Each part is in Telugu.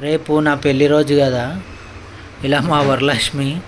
రేపు నా పెళ్ళి రోజు కదా. ఇలా మా వరలక్ష్మి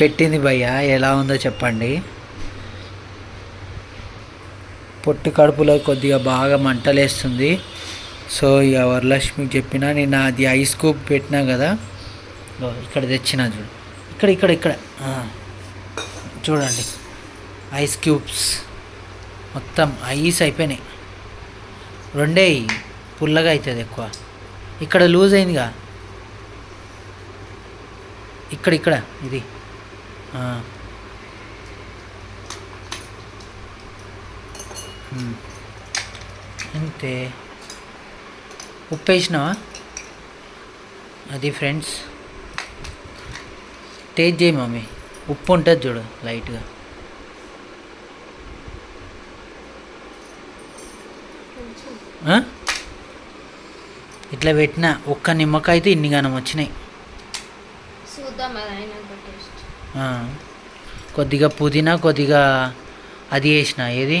పెట్టింది భయ్య. ఎలా ఉందో చెప్పండి. పొట్టి కడుపులో కొద్దిగా బాగా మంటలేస్తుంది. సో ఇక వరలక్ష్మికి చెప్పిన నేను అది ఐస్ క్యూబ్ పెట్టినా కదా. ఇక్కడ తెచ్చిన చూడు. ఇక్కడ ఇక్కడ ఇక్కడ. చూడండి. Ice cubes. మొత్తం ఐస్ అయిపోయినాయి. రెండే పుల్లగా అవుతుంది ఎక్కువ. ఇక్కడ లూజ్ అయిందిగా. ఇక్కడ ఇక్కడ ఇది. అంతే ఉప్పు వేసినావా అది ఫ్రెండ్స్. టేస్ట్ చేయి మమ్మీ. ఉప్పు ఉంటుంది చూడు లైట్గా. Huh? ఇట్లా పెట్టిన ఒక్క నిమ్మకాయతో ఇన్ని గానం వచ్చినాయి. కొద్దిగా పుదీనా కొద్దిగా అది వేసిన ఏది?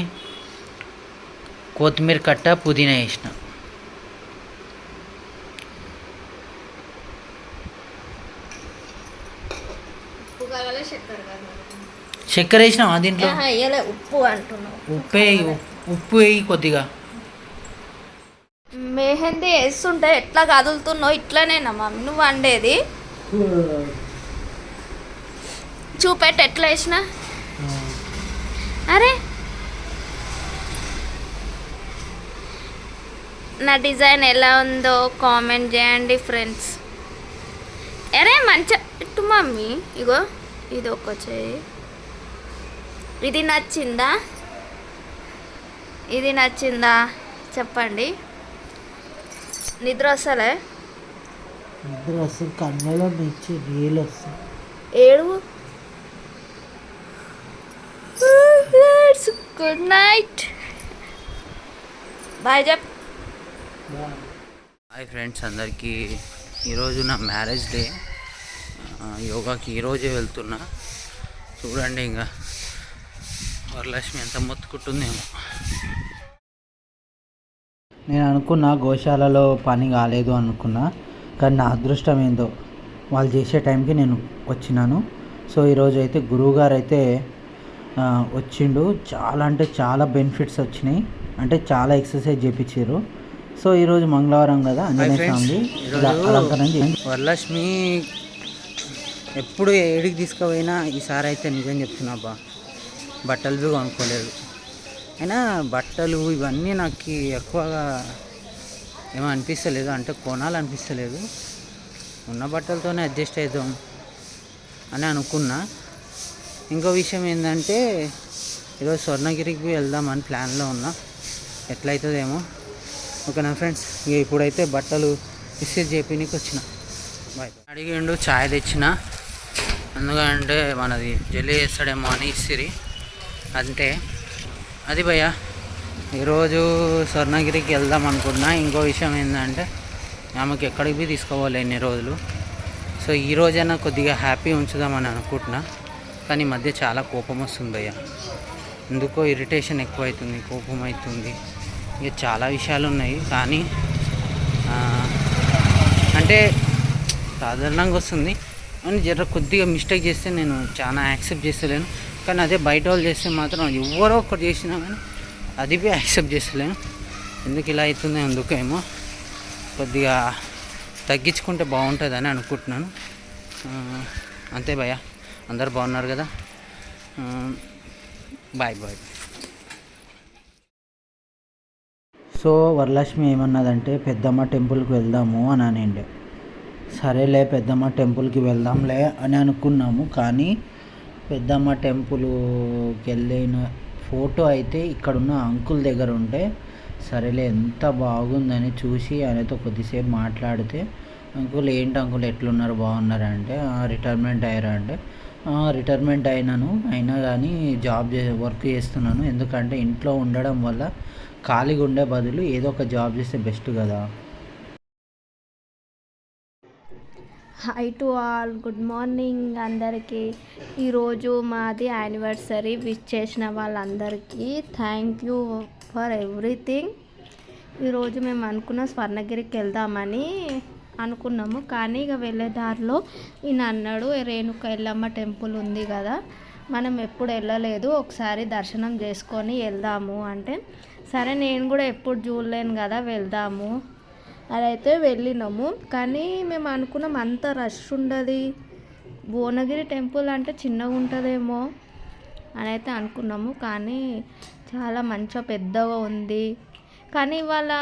కొత్తిమీర కట్ట పుదీనా వేసిన. చక్కెర వేసినావా దీంట్లో? ఉప్పు ఉప్పు వేయి ఉప్పు వేయి కొద్దిగా. మెహందీ వేస్తుంటే ఎట్లా కదులుతున్నావు? ఇట్లానేనా మమ్మీ నువ్వు వండేది? చూపెట్టు ఎట్లా వేసినా? అరే! నా డిజైన్ ఎలా ఉందో కామెంట్ చేయండి ఫ్రెండ్స్. అరే మంచి ఇటు మమ్మీ ఇగో ఇది ఒక చేయి ఇది నచ్చిందా? ఇది నచ్చిందా? చెప్పండి. నిద్ర వస్తలే ఇద్దరు అసలు కన్నులో నుంచి నీళ్ళు వస్తాయి. ఏడు గుడ్ నైట్ బాయ్ చెప్ హాయ్ ఫ్రెండ్స్ అందరికీ ఈరోజు నా మ్యారేజ్ డే యోగాకి ఈరోజే వెళ్తున్నా. చూడండి ఇంకా వరలక్ష్మి ఎంత మొత్తుకుంటుందేమో. నేను అనుకున్నా గోశాలలో పని కాలేదు అనుకున్నా కానీ నా అదృష్టం ఏందో వాళ్ళు చేసే టైంకి నేను వచ్చినాను. సో ఈరోజు అయితే గురువుగారు అయితే వచ్చిండు. చాలా అంటే చాలా బెనిఫిట్స్ వచ్చినాయి. అంటే చాలా ఎక్సర్సైజ్ చేయించారు సో ఈరోజు మంగళవారం కదా ఆంజనేయ స్వామి అలంకరణ వరలక్ష్మి ఎప్పుడు ఏడికి తీసుకుపోయినా ఈసారి అయితే నిజం చెప్తున్నా బా బట్టలు బి కొనుక్కోలేదు. అయినా బట్టలు ఇవన్నీ నాకు ఎక్కువగా ఏమో అనిపిస్తలేదు. అంటే కొనాలనిపిస్తలేదు. ఉన్న బట్టలతోనే అడ్జస్ట్ అవుదాం అని అనుకున్నా. ఇంకో విషయం ఏంటంటే ఈరోజు స్వర్ణగిరికి వెళ్దామని ప్లాన్లో ఉన్నా. ఎట్లయితుందేమో. ఓకేనా ఫ్రెండ్స్? ఇక ఇప్పుడైతే బట్టలు ఇస్త్రీ చేపినికి వచ్చిన. బాయ్. అడిగిండు ఛాయ్ తెచ్చిన. ఎందుకంటే మనది జల్లి చేస్తాడేమో అని ఇస్తిరి అంతే అది భయ్యా. ఈరోజు స్వర్ణగిరికి వెళ్దాం అనుకున్నా. ఇంకో విషయం ఏంటంటే ఆమెకి ఎక్కడికి బి తీసుకోవాలి ఎన్ని రోజులు. సో ఈ రోజైనా కొద్దిగా హ్యాపీ ఉంచుదామని అనుకుంటున్నా. కానీ ఈ మధ్య చాలా కోపం వస్తుంది భయ్య. ఎందుకో ఇరిటేషన్ ఎక్కువ అవుతుంది కోపం అవుతుంది ఇక చాలా విషయాలు ఉన్నాయి. కానీ అంటే సాధారణంగా వస్తుంది. అని జర కొద్దిగా మిస్టేక్ చేస్తే నేను చాలా యాక్సెప్ట్ చేస్తలేను. కానీ అదే బయట వాళ్ళు చేస్తే మాత్రం ఎవరో ఒకటి చేసినా కానీ అది బి యాక్సెప్ట్ చేస్తలేను. ఎందుకు ఇలా అవుతుంది అందుకేమో కొద్దిగా తగ్గించుకుంటే బాగుంటుందని అనుకుంటున్నాను. అంతే భయ్య. అందరు బాగున్నారు కదా? Bye bye. సో వరలక్ష్మి ఏమన్నదంటే పెద్దమ్మ టెంపుల్కి వెళ్దాము అని అనిండే సరేలే పెద్దమ్మ టెంపుల్కి వెళ్దాంలే అని అనుకున్నాము కానీ పెద్దమ్మ టెంపుల్కి వెళ్ళిన ఫోటో అయితే ఇక్కడున్న అంకుల్ దగ్గర ఉంటే సరేలే ఎంత బాగుందని చూసి ఆయనతో కొద్దిసేపు మాట్లాడితే అంకుల్ ఏంటి అంకుల్ ఎట్లున్నారు బాగున్నారా? అంటే రిటైర్మెంట్ అయ్యారా? అంటే రిటైర్మెంట్ అయినాను అయినా కానీ జాబ్ చే వర్క్ చేస్తున్నాను ఎందుకంటే ఇంట్లో ఉండడం వల్ల ఖాళీగా ఉండే బదులు ఏదో ఒక జాబ్ చేస్తే బెస్ట్ కదా. Hi to all good morning అందరికీ. ఈరోజు మాది యానివర్సరీ విష్ చేసిన వాళ్ళందరికీ. థ్యాంక్ యూ ఫర్ ఎవ్రీథింగ్ ఈరోజు మేము అనుకున్న స్వర్ణగిరికి వెళ్దామని అనుకున్నాము. కానీ ఇక వెళ్ళే దారిలో ఈయన అన్నాడు రేణుక ఎల్లమ్మ టెంపుల్ ఉంది కదా మనం ఎప్పుడు వెళ్ళలేదు. ఒకసారి దర్శనం చేసుకొని వెళ్దాము. అంటే సరే నేను కూడా ఎప్పుడు చూడలేను కదా వెళ్దాము. అదైతే వెళ్ళినాము. కానీ మేము అనుకున్నాం అంత రష్ ఉండదు. భువనగిరి టెంపుల్ అంటే చిన్నగా ఉంటుందేమో అని అయితే అనుకున్నాము. కానీ చాలా మంచిగా పెద్దగా ఉంది. కానీ ఇవాళ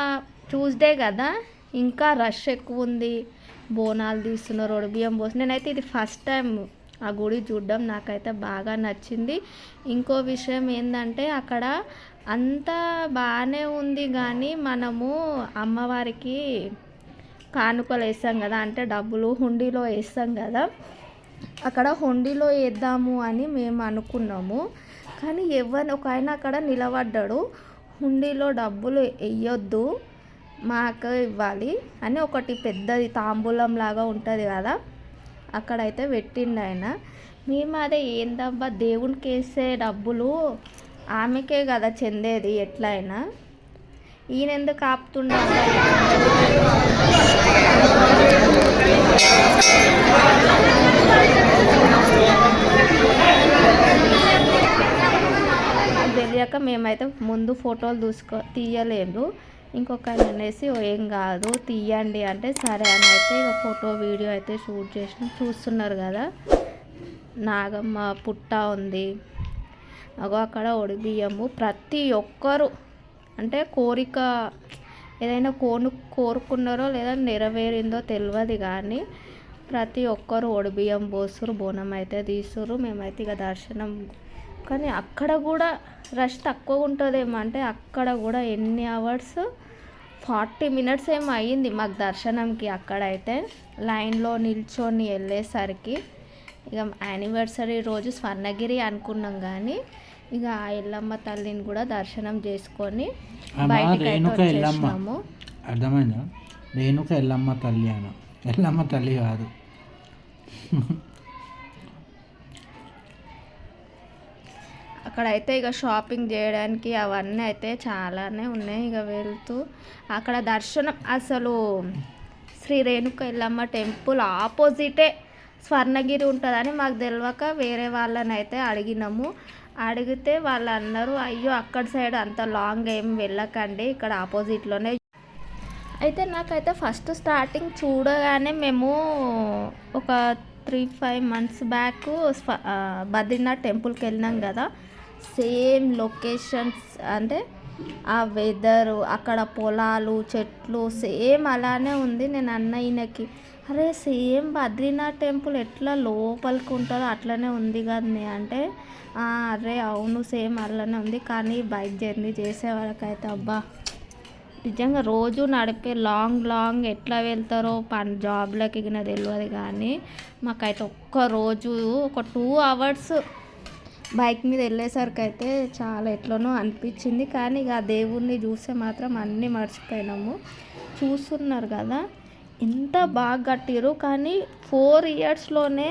ట్యూస్డే కదా ఇంకా రష్ ఎక్కువ ఉంది. బోనాలు తీస్తున్నారు బియ్యం పోసి నేనైతే ఇది ఫస్ట్ టైం ఆ గుడి చూడడం నాకైతే బాగా నచ్చింది. ఇంకో విషయం ఏంటంటే అక్కడ అంతా బాగానే ఉంది కానీ మనము అమ్మవారికి కానుకలు వేస్తాం కదా అంటే డబ్బులు హుండీలో వేస్తాం కదా. అక్కడ హుండీలో వేద్దాము అని మేము అనుకున్నాము. కానీ ఎవరిని ఒక ఆయన అక్కడ నిలబడ్డాడు. హుండీలో డబ్బులు వేయొద్దు మాకు ఇవ్వాలి అని ఒకటి పెద్దది తాంబూలం లాగా ఉంటుంది కదా అక్కడైతే పెట్టిండు ఆయన. మేము అదే ఏందబ్బా దేవునికి వేసే డబ్బులు ఆమెకే కదా చెందేది ఎట్లయినా. ఈయన ఎందుకు ఆపుతుండే తెలియక మేమైతే ముందు ఫోటోలు చూసుకో తీయలేదు. ఇంకొక ఆయన అనేసి ఏం కాదు తీయండి అంటే సరే అని అయితే ఇక ఫోటో వీడియో అయితే షూట్ చేసిన చూస్తున్నారు కదా. నాగమ్మ పుట్ట ఉంది. అగో అక్కడ ఒడిబియ్యము. ప్రతి ఒక్కరు అంటే కోరిక ఏదైనా కోను కోరుకున్నారో లేదా నెరవేరిందో తెలియదు కానీ ప్రతి ఒక్కరు ఒడిబియ్యం పోసురు బోనం అయితే తీసురు మేమైతే ఇక దర్శనం. కానీ అక్కడ కూడా రష్ తక్కువ ఉంటుందేమో అంటే అక్కడ కూడా ఎన్ని అవర్స్? ఫార్టీ మినిట్స్ ఏమో అయ్యింది మాకు దర్శనంకి అక్కడైతే. లైన్లో నిల్చొని వెళ్ళేసరికి ఇక యానివర్సరీ రోజు స్వర్ణగిరి అనుకున్నాం కానీ ఇక ఆ ఎల్లమ్మ తల్లిని కూడా దర్శనం చేసుకొని రేణుక ఎల్లమ్మ. అర్థమైందా? రేణుక ఎల్లమ్మ తల్లి అన. ఎల్లమ్మ తల్లి కాదు. అక్కడైతే ఇక షాపింగ్ చేయడానికి అవన్నీ అయితే చాలానే ఉన్నాయి ఇక వెళ్తూ. అక్కడ దర్శనం అసలు శ్రీ రేణుక ఎల్లమ్మ టెంపుల్ ఆపోజిటే స్వర్ణగిరి ఉంటుందని మాకు తెలియక వేరే వాళ్ళని అయితే అడిగినాము. అడిగితే వాళ్ళు అన్నారు అయ్యో అక్కడ సైడ్ అంత లాంగ్ ఏం వెళ్ళకండి ఇక్కడ ఆపోజిట్లోనే. అయితే నాకైతే ఫస్ట్ స్టార్టింగ్ చూడగానే మేము ఒక three five months back Badrinath టెంపుల్కి వెళ్ళినాం కదా. సేమ్ లొకేషన్స్ అంటే ఆ వెదరు అక్కడ పొలాలు చెట్లు సేమ్ అలానే ఉంది. నేను అన్న అరే సేమ్ బద్రీనాథ్ టెంపుల్ ఎట్లా లోపలికి ఉంటుందో అట్లనే ఉంది కదనే. అంటే అరే అవును సేమ్ అలానే ఉంది. కానీ బైక్ జర్నీ చేసే వరకైతే అబ్బా. నిజంగా రోజు నడిపే లాంగ్ లాంగ్ ఎట్లా వెళ్తారో పని జాబ్లకి గిన తెలియదు కానీ మాకైతే ఒక్క రోజు ఒక టూ అవర్స్ బైక్ మీద వెళ్ళేసరికి అయితే చాలా ఎట్లనో అనిపించింది. కానీ ఇక ఆ దేవుణ్ణి చూస్తే మాత్రం అన్నీ మర్చిపోయినాము. చూస్తున్నారు కదా. ఎంత బాగా కట్టిర్రు కానీ ఫోర్ ఇయర్స్లోనే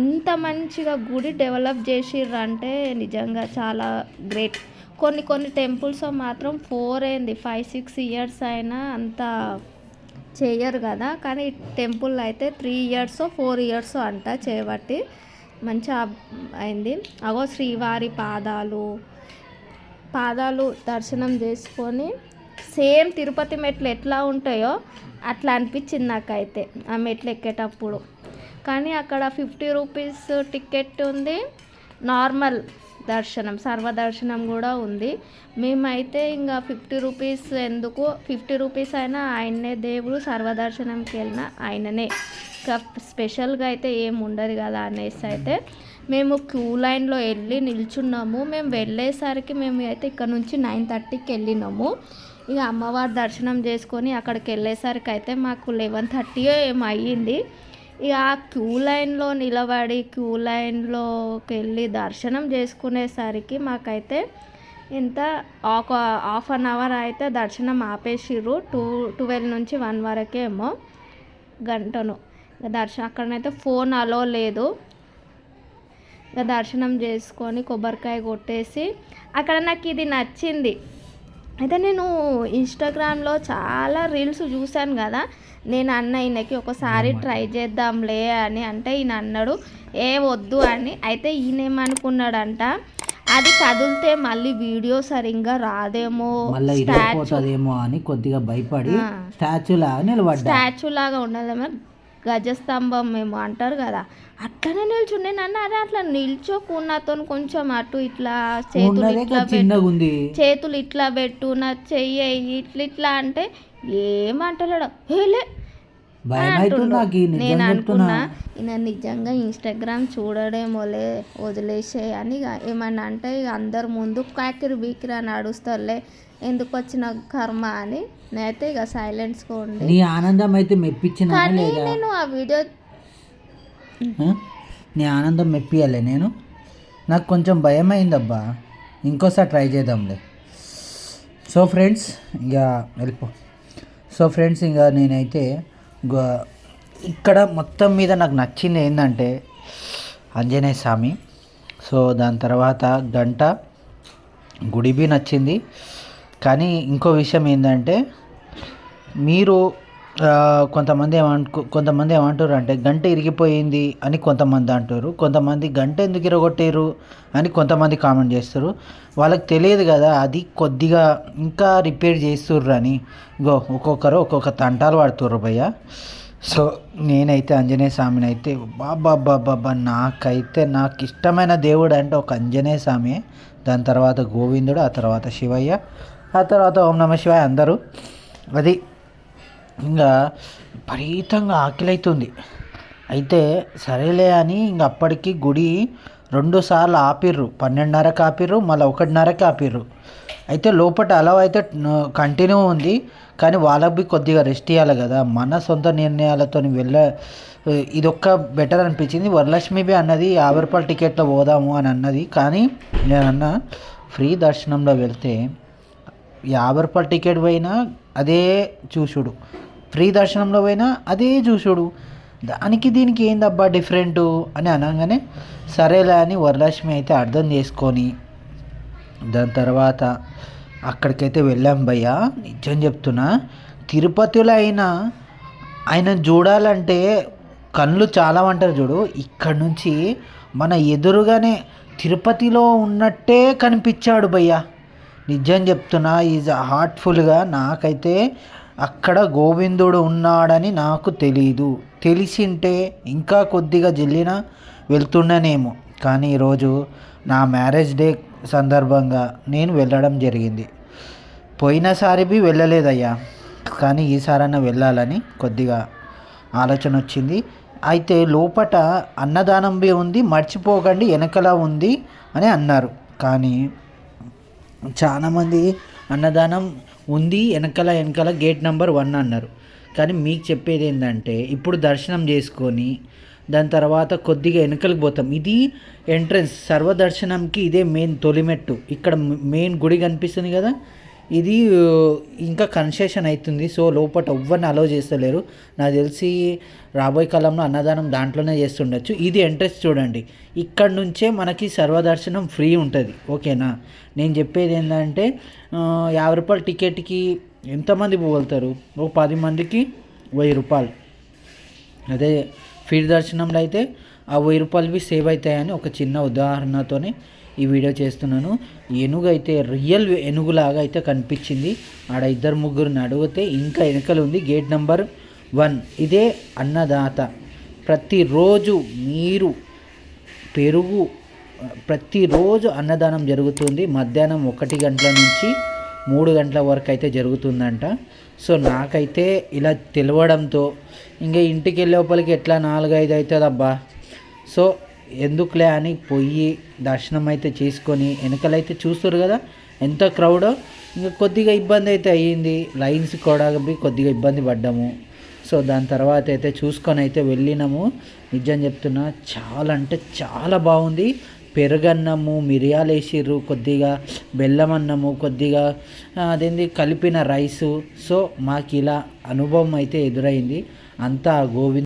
ఇంత మంచిగా గుడి డెవలప్ చేసిర్రు అంటే నిజంగా చాలా గ్రేట్. కొన్ని కొన్ని టెంపుల్స్ మాత్రం ఫోర్ అయింది ఫైవ్ సిక్స్ ఇయర్స్ అయినా అంత చేయరు కదా. కానీ టెంపుల్ అయితే త్రీ ఇయర్స్ ఫోర్ ఇయర్స్ అంట చేయబట్టి మంచిగా అయింది. అగో శ్రీవారి పాదాలు పాదాలు దర్శనం చేసుకొని సేమ్ తిరుపతి మెట్లు ఎట్లా ఉంటాయో అట్లా అనిపించింది నాకైతే ఆ మెట్లు ఎక్కేటప్పుడు. కానీ అక్కడ ఫిఫ్టీ రూపీస్ టికెట్ ఉంది. నార్మల్ దర్శనం సర్వదర్శనం కూడా ఉంది. మేమైతే ఇంకా ఫిఫ్టీ రూపీస్ ఎందుకు ఫిఫ్టీ రూపీస్ అయినా ఆయన్నే దేవుడు సర్వదర్శనంకి వెళ్ళిన ఆయననే. ఇంకా స్పెషల్గా అయితే ఏం ఉండదు కదా అనేసి అయితే మేము క్యూ లైన్లో వెళ్ళి నిల్చున్నాము. మేము వెళ్ళేసరికి మేము అయితే ఇక్కడ నుంచి నైన్ థర్టీకి వెళ్ళినాము. ఇక అమ్మవారి దర్శనం చేసుకొని అక్కడికి వెళ్ళేసరికి అయితే మాకు లెవెన్ థర్టీ ఏమో అయ్యింది. ఇక ఆ క్యూ లైన్లో నిలబడి క్యూ లైన్లోకి వెళ్ళి దర్శనం చేసుకునేసరికి మాకైతే ఇంత ఒక హాఫ్ అన్ అవర్ అయితే దర్శనం ఆపేసిర్రు. టూ ట్వెల్వ్ నుంచి వన్ వరకేమో గంటను. ఇక దర్శనం అక్కడనైతే ఫోన్ అలో లేదు. ఇక దర్శనం చేసుకొని కొబ్బరికాయ కొట్టేసి అక్కడ నాకు ఇది నచ్చింది. అయితే నేను ఇన్స్టాగ్రామ్లో చాలా రీల్స్ చూశాను కదా. నేను అన్న ఈయనకి ఒకసారి ట్రై చేద్దాంలే అని అంటే ఈయన అన్నాడు ఏ వద్దు అని. అయితే ఈయన ఏమనుకున్నాడంట అది కదిలితే మళ్ళీ వీడియో సరిగ్గా రాదేమో మళ్ళీ అని కొద్దిగా భయపడి. స్టాచ్యూ లాగా నిలబడ్డా. స్టాచ్యూ లాగా ఉండదేమో గజస్తంభం మేము అంటారు కదా. అట్లనే నిల్చుండే నన్ను. అరే అట్లా నిల్చోకు నాతో కొంచెం అటు ఇట్లా చేతులు ఇట్లా ఉంది చేతులు ఇట్లా పెట్టు నా చెయ్యి ఇట్లా ఇట్లా అంటే ఏమంటలేడు. హేలే నేను అనుకున్నా ఈయన నిజంగా ఇన్స్టాగ్రామ్ చూడడేమోలే వదిలేసే అని ఏమన్నా అంటే ఇక అందరు ముందు కాకిరి బీకిరి అని అడుస్తారులే ఎందుకు వచ్చిన కర్మ అని నేనైతే ఇక సైలెన్స్గా ఉండి. నీ ఆనందం అయితే మెప్పించిన కానీ నేను ఆ వీడియో? నీ ఆనందం మెప్పియాలే నేను? నాకు కొంచెం భయం అయిందబ్బా ఇంకోసారి ట్రై చేద్దాంలే. సో ఫ్రెండ్స్ ఇంకా వెళ్ళిపో. సో ఫ్రెండ్స్ ఇంకా నేనైతే ఇక్కడ మొత్తం మీద నాకు నచ్చింది ఏంటంటే ఆంజనేయ స్వామి. సో దాని తర్వాత గంట గుడి బి నచ్చింది. కానీ ఇంకో విషయం ఏంటంటే మీరు కొంతమంది ఏమంటు కొంతమంది ఏమంటారు అంటే గంట ఇరిగిపోయింది అని కొంతమంది అంటారు. కొంతమంది గంట ఎందుకు ఇరగొట్టారు అని కొంతమంది కామెంట్ చేస్తారు. వాళ్ళకి తెలియదు కదా అది కొద్దిగా ఇంకా రిపేర్ చేస్తుర్రు అని. గో ఒక్కొక్కరు ఒక్కొక్క తంటాలు పడుతుర్రు భయ్య. సో నేనైతే ఆంజనేయ స్వామిని అయితే బాబా బాబా నాకైతే నాకు ఇష్టమైన దేవుడు అంటే ఒక ఆంజనేయ స్వామి. దాని తర్వాత గోవిందుడు ఆ తర్వాత శివయ్య. ఆ తర్వాత ఓం నమ శివాయ అందరూ. అది ఇంకా విపరీతంగా ఆకలి అవుతుంది అయితే సరేలే అని ఇంక అప్పటికి గుడి రెండు సార్లు ఆపిర్రు. పన్నెండున్నరకు ఆపిర్రు మళ్ళీ ఒకటిన్నరకి ఆపిర్రు. అయితే లోపల అలవ్ అయితే కంటిన్యూ ఉంది. కానీ వాళ్ళకి కొద్దిగా రెస్ట్ ఇవ్వాలి కదా. మన సొంత నిర్ణయాలతో వెళ్ళ ఇదొక్క బెటర్ అనిపించింది. వరలక్ష్మి బి అన్నది యాభై రూపాయల టికెట్లో పోదాము అని అన్నది. కానీ నేను అన్న ఫ్రీ దర్శనంలో వెళ్తే యాభై రూపాయల టికెట్ పోయినా అదే చూసుడు. ఫ్రీ దర్శనంలో పోయినా అదే చూసుడు. దానికి దీనికి ఏందబ్బా డిఫరెంట్ అని అనగానే సరేలే అని వరలక్ష్మి అయితే అర్థం చేసుకొని దాని తర్వాత అక్కడికైతే వెళ్ళాం భయ్య. నిజం చెప్తున్నా తిరుపతిలో అయినా ఆయన చూడాలంటే కళ్ళు చాలా అంటారు చూడు. ఇక్కడ నుంచి మన ఎదురుగానే తిరుపతిలో ఉన్నట్టే కనిపించాడు భయ్య. నిజం చెప్తున్నా ఈజ్ హార్ట్ఫుల్గా నాకైతే అక్కడ గోవిందుడు ఉన్నాడని నాకు తెలీదు. తెలిసింటే ఇంకా కొద్దిగా జల్లిన వెళ్తుండనేమో. కానీ ఈరోజు నా మ్యారేజ్ డే సందర్భంగా నేను వెళ్ళడం జరిగింది. పోయినసారి బి వెళ్ళలేదయ్యా. కానీ ఈసారైనా వెళ్ళాలని కొద్దిగా ఆలోచన వచ్చింది. అయితే లోపట అన్నదానం బి ఉంది మర్చిపోకండి వెనకలా ఉంది అని అన్నారు. కానీ చాలామంది అన్నదానం ఉంది వెనకల వెనకల గేట్ నెంబర్ వన్ అన్నారు. కానీ మీకు చెప్పేది ఏంటంటే ఇప్పుడు దర్శనం చేసుకొని దాని తర్వాత కొద్దిగా వెనకలకు పోతాం. ఇది ఎంట్రన్స్ సర్వదర్శనంకి ఇదే మెయిన్ తొలిమెట్టు. ఇక్కడ మెయిన్ గుడి కనిపిస్తుంది కదా? ఇది ఇంకా కన్సెషన్ అవుతుంది సో లోపల ఎవ్వరిని అలో చేస్తలేరు. నాకు తెలిసి రాబోయే కాలంలో అన్నదానం దాంట్లోనే చేస్తుండొచ్చు. ఇది ఎంట్రెన్స్ చూడండి. ఇక్కడ నుంచే మనకి సర్వదర్శనం ఫ్రీ ఉంటుంది. ఓకేనా? నేను చెప్పేది ఏంటంటే యాభై రూపాయల టికెట్కి ఎంతమంది పోగలుగుతారు? ఒక పది మందికి వెయ్యి రూపాయలు. అదే ఫ్రీ దర్శనంలో అయితే ఆ వెయ్యి రూపాయలవి సేవ్ అవుతాయని ఒక చిన్న ఉదాహరణతోనే ఈ వీడియో చేస్తున్నాను. ఏనుగు అయితే రియల్ ఏనుగులాగా అయితే కనిపించింది. ఆడ ఇద్దరు ముగ్గురిని అడిగితే ఇంకా వెనకలు ఉంది గేట్ నెంబర్ వన్ ఇదే అన్నదాత. ప్రతిరోజు మీరు పెరుగు ప్రతిరోజు అన్నదానం జరుగుతుంది. మధ్యాహ్నం ఒకటి గంటల నుంచి మూడు గంటల వరకు అయితే జరుగుతుందంట. సో నాకైతే ఇలా తెలవడంతో ఇంకా ఇంటికి వెళ్ళే లోపలికి ఎట్లా నాలుగు ఐదు అవుతుంది అబ్బా? సో ఎందుకులే అని పోయి దర్శనం అయితే చేసుకొని వెనకలైతే చూస్తారు కదా ఎంత క్రౌడో ఇంకా కొద్దిగా ఇబ్బంది అయితే అయ్యింది. లైన్స్ కూడా కొద్దిగా ఇబ్బంది పడ్డాము. సో దాని తర్వాత అయితే చూసుకొని అయితే వెళ్ళినాము. నిజం చెప్తున్నా చాలా అంటే చాలా బాగుంది. పెరుగన్నము మిరియాలు వేసిర్రు కొద్దిగా బెల్లం అన్నము కొద్దిగా అదేంది కలిపిన రైసు సో మాకు ఇలా అనుభవం అయితే ఎదురైంది. అంతా గోవింద్